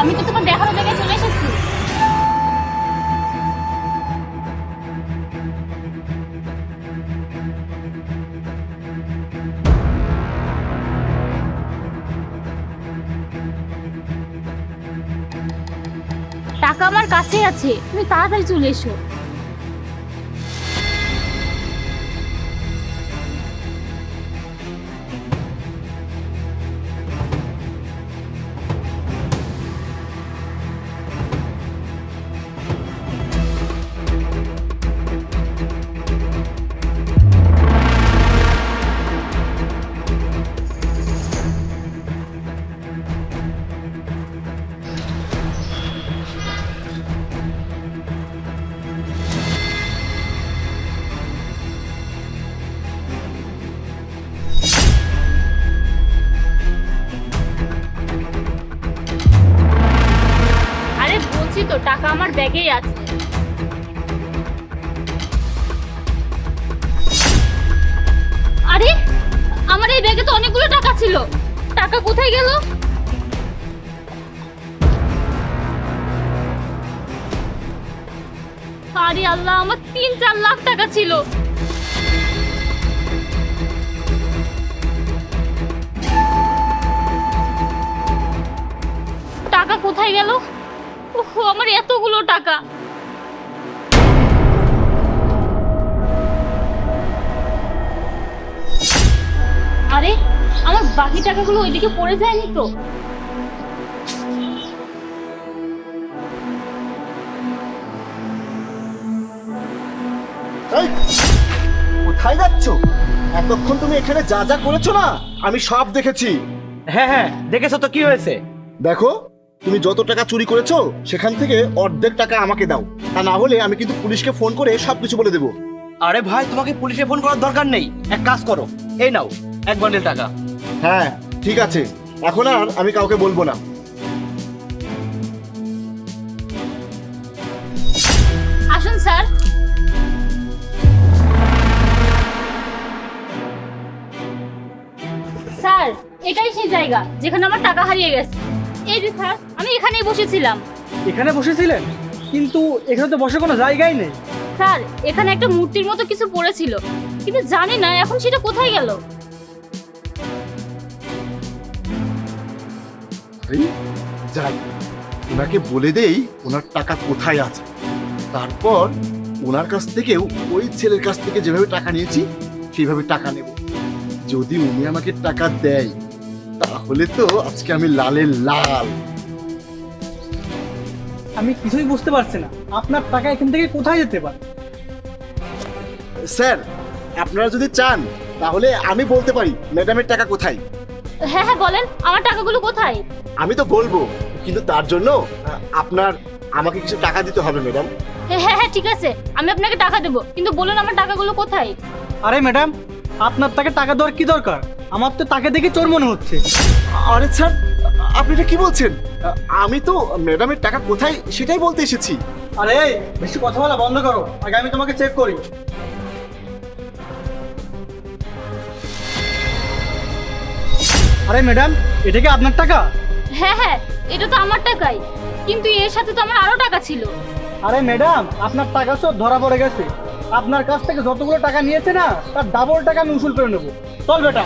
আমি তো তোমার দেখানো জায়গায় চলে এসেছি। টাকা আমার কাছে আছে। তুমি তাড়াতাড়ি চলে এসো। টাকা আমার ব্যাগেই আছে। আরে, আমার এই ব্যাগে তো অনেকগুলো টাকা ছিল। টাকা কোথায় গেল? আরে আল্লাহ, আমার তিন চার লাখ টাকা ছিল। টাকা কোথায় গেল? ওহ আমার এতগুলো টাকা। আরে আমার বাকি টাকাগুলো ওইদিকে পড়ে যায়নি তো? কোথায় যাচ্ছ? এতক্ষণ তুমি এখানে যা যা করেছ না আমি সব দেখেছি। হ্যাঁ হ্যাঁ দেখেছ তো কি হয়েছে? দেখো তুমি যত টাকা চুরি করেছ সেখান থেকে অর্ধেক টাকা আমাকে দাও। তা না হলে আমি কিন্তু পুলিশকে ফোন করে সবকিছু বলে দেবো। আরে ভাই তোমাকে পুলিশে ফোন করার দরকার নেই। এক কাজ করো এই নাও এক বান্ডেল টাকা। হ্যাঁ ঠিক আছে। এখন আর আমি কাউকে বলব না। আসুন স্যার। স্যার এটাই সেই জায়গা যেখানে আমার টাকা হারিয়ে গেছে। এই যে স্যার আমি এখানেই বসেছিলাম। এখানে বসেছিলেন? কিন্তু এখানে তো বসে কোনো জায়গাই নেই। স্যার এখানে একটা মূর্তির মতো কিছু পড়েছিল। কিন্তু জানি না এখন সেটা কোথায় গেল? যাই। ওনাকে বলে দেই ওনার টাকা কোথায় আছে। তারপর ওনার কাছ থেকেও ওই ছেলের কাছ থেকে যেভাবে টাকা নিয়েছি সেইভাবে টাকা নেব। যদি উনি আমাকে টাকা দেয় তাহলে তো আজকে আমি লালের লাল। আমি কিছুই বুঝতে পারছি না। আপনার টাকা এখান থেকে কোথায় যেতে পারে? স্যার আপনারা যদি চান তাহলে আমি বলতে পারি ম্যাডামের টাকা কোথায়? হ্যাঁ হ্যাঁ বলেন আমার টাকাগুলো কোথায়? আমি তো বলব কিন্তু তার জন্য আহ, আপনার আমাকে কিছু টাকা দিতে হবে ম্যাডাম। হ্যাঁ হ্যাঁ হ্যাঁ ঠিক আছে আমি আপনাকে টাকা দেবো কিন্তু বলুন আমার টাকাগুলো কোথায়? আরে ম্যাডাম আপনার তাকে টাকা দেওয়ার কি দরকার? আমার তো তাকে দেখে চোর মনে হচ্ছে। আরে স্যার আপনি এটা কি বলছেন? আমি তো ম্যাডামের টাকা কোথায় সেটাই বলতে এসেছি। আরে এই, বেশি কথা বলা বন্ধ করো। আগে আমি তোমাকে চেক করি। আরে ম্যাডাম এটা কি আপনার টাকা? হ্যাঁ হ্যাঁ এটা তো আমার টাকাই। কিন্তু এর সাথে তো আমার আরও টাকা ছিল। আরে ম্যাডাম আপনার টাকা সব ধরা পড়ে গেছে। আপনার কাছ থেকে যতগুলো টাকা নিয়েছে না তার ডাবল টাকা আমি উসুল করে নেব। চল বেটা।